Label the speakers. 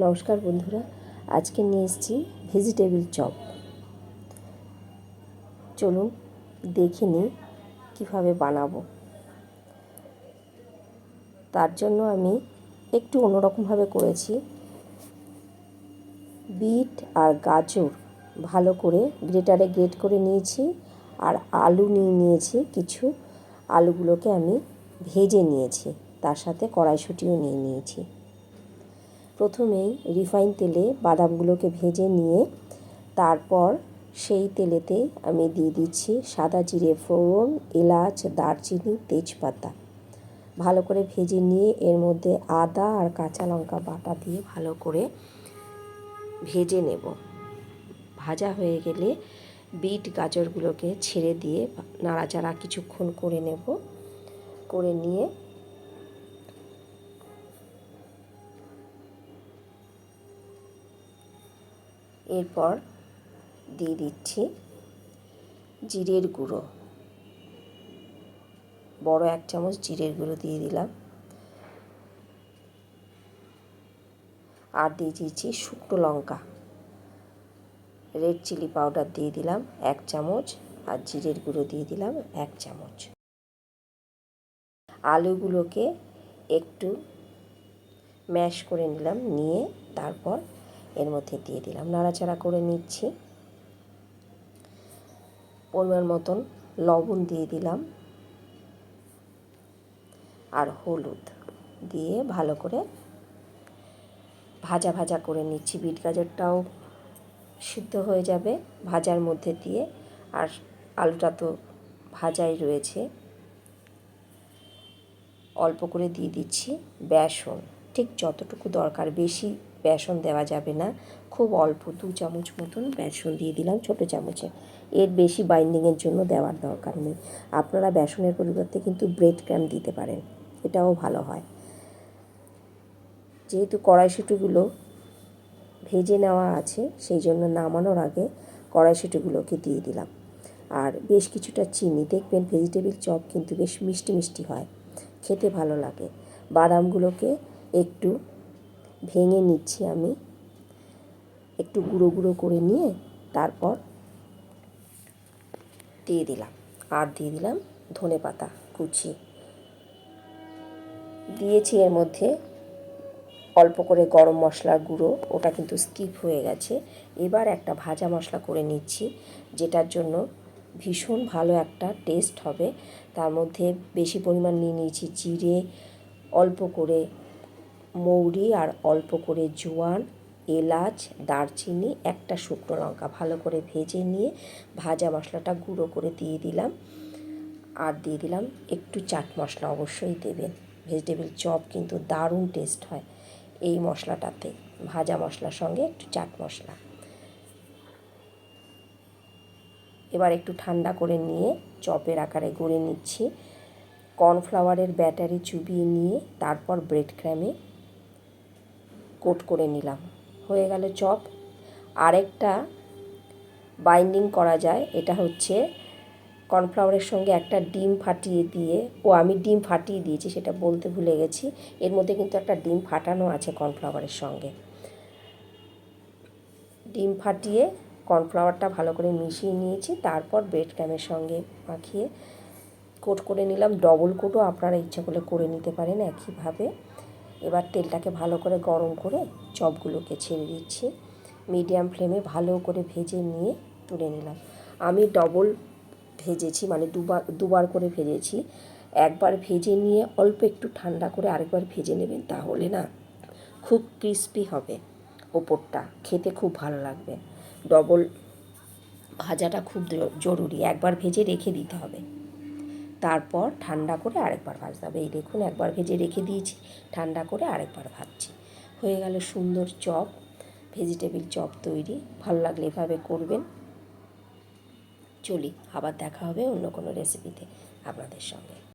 Speaker 1: নমস্কার বন্ধুরা, আজকে নিয়ে এসেছি ভেজিটেবিল চপ। চলুন দেখে নিই কীভাবে বানাবো। তার জন্য আমি একটু অন্যরকমভাবে করেছি। বিট আর গাজর ভালো করে গ্রেটারে গ্রেট করে নিয়েছি আর আলু নিয়ে নিয়েছি কিছু। আলুগুলোকে আমি ভেজে নিয়েছি, তার সাথে কড়াইশুঁটিও নিয়ে নিয়েছি। প্রথমেই রিফাইন তেলে বাদামগুলোকে ভেজে নিয়ে তারপর সেই তেলেতে আমি দিয়ে দিচ্ছি সাদা জিরে ফোড়ন, এলাচ, দারচিনি, তেজপাতা। ভালো করে ভেজে নিয়ে এর মধ্যে আদা আর কাঁচা লঙ্কা বাটা দিয়ে ভালো করে ভেজে নেব। ভাজা হয়ে গেলে বিট গাজরগুলোকে ছেড়ে দিয়ে নাড়াচাড়া কিছুক্ষণ করে নেব। করে নিয়ে এরপর দিয়ে দিচ্ছি জিরের গুঁড়ো। বড় এক চামচ জিরের গুঁড়ো দিয়ে দিলাম। আর দিয়ে দিচ্ছি শুকনো লঙ্কা। রেড চিলি পাউডার দিয়ে দিলাম এক চামচ আর জিরের গুঁড়ো দিয়ে দিলাম এক চামচ। আলুগুলোকে একটু ম্যাশ করে নিলাম, নিয়ে তারপর এর মধ্যে দিয়ে দিলাম। নাড়াচাড়া করে নিচ্ছি। পরিমাণ মতন লবণ দিয়ে দিলাম। আর হলুদ দিয়ে ভালো করে ভাজা ভাজা করে নিচ্ছি। বিট গাজরটাও সিদ্ধ হয়ে যাবে ভাজার মধ্যে দিয়ে। আর আলুটা তো ভাজাই রয়েছে। অল্প করে দিয়ে দিচ্ছি। বেসন ঠিক যতটুকু দরকার, বেশি বেসন দেওয়া যাবে না। খুব অল্প দু চামচ মতন বেসন দিয়ে দিলাম ছোটো চামচে। এর বেশি বাইন্ডিংয়ের জন্য দেওয়ার দরকার নেই। আপনারা বেসনের পরিবর্তে কিন্তু ব্রেড ক্র্যাম দিতে পারেন। এটাও ভালো হয়। যেহেতু কড়াইশুটিগুলো ভেজে নেওয়া আছে, সেই জন্য নামানোর আগে কড়াইশুটিগুলোকে দিয়ে দিলাম। আর বেশ কিছুটা চিনি। দেখবেন ভেজিটেবিল চপ কিন্তু বেশ মিষ্টি মিষ্টি হয়। খেতে ভালো লাগে। বাদামগুলোকে একটু ভেঙে নিচ্ছি আমি। একটু গুঁড়ো গুঁড়ো করে নিয়ে তারপর দিয়ে দিলাম। আর দিয়ে দিলাম ধনে পাতা কুচি। দিয়েছি এর মধ্যে অল্প করে গরম মশলার গুঁড়ো, ওটা কিন্তু স্কিপ হয়ে গেছে। এবার একটা ভাজা মশলা করে নিচ্ছি, যেটার জন্য ভীষণ ভালো একটা টেস্ট হবে। তার মধ্যে বেশি পরিমাণ নিয়ে নিয়েছি জিরে, অল্প করে মৌরি আর অল্প করে জোয়ান, এলাচ, দারচিনি, একটা শুকনো লঙ্কা ভালো করে ভেজে নিয়ে ভাজা মশলাটা গুঁড়ো করে দিয়ে দিলাম। আর দিয়ে দিলাম একটু চাট মশলা অবশ্যই দেবেন। ভেজিটেবিল চপ কিন্তু দারুণ টেস্ট হয় এই মশলাটাতে, ভাজা মশলার সঙ্গে একটু চাট মশলা। এবার একটু ঠান্ডা করে নিয়ে চপের আকারে গড়ে নিচ্ছি। কর্নফ্লাওয়ারের ব্যাটারি চুবিয়ে নিয়ে তারপর ব্রেড ক্র্যামে কোট করে নিলাম। হয়ে গেল চপ। আরেকটা বাইন্ডিং করা যায়, এটা হচ্ছে কর্নফ্লাওয়ারের সঙ্গে একটা ডিম ফাটিয়ে দিয়ে, ও আমি ডিম ফাটিয়ে দিয়েছি, সেটা বলতে ভুলে গেছি। এর মধ্যে কিন্তু একটা ডিম ফাটানো আছে কর্নফ্লাওয়ারের সঙ্গে। ডিম ফাটিয়ে কর্নফ্লাওয়ারটা ভালো করে মিশিয়ে নিয়েছি, তারপর ব্রেড ক্যামের সঙ্গে মাখিয়ে কোট করে নিলাম। ডবল কোটও আপনারা ইচ্ছা করলে করে নিতে পারেন একইভাবে। এবার তেলটাকে ভালো করে গরম করে চপগুলোকে ছেড়ে দিচ্ছি। মিডিয়াম ফ্লেমে ভালো করে ভেজে নিয়ে তুলে নিলাম। আমি ডবল ভেজেছি মানে দুবার দুবার করে ভেজেছি। একবার ভেজে নিয়ে অল্প একটু ঠান্ডা করে আরেকবার ভেজে নেবেন তাহলে না খুব ক্রিস্পি হবে ওপরটা। খেতে খুব ভালো লাগবে। ডবল ভাজাটা খুব জরুরি। একবার ভেজে রেখে দিতে হবে। তারপর ঠান্ডা করে আরেকবার ভাজতে হবে। এই দেখুন, একবার ভেজে রেখে দিয়েছি, ঠান্ডা করে আরেকবার ভাজছি। হয়ে গেল সুন্দর চপ ভেজিটেবিল চপ তৈরি। ভালো লাগলে এভাবে করবেন। চলি, আবার দেখা হবে অন্য কোনো রেসিপিতে আপনাদের সঙ্গে।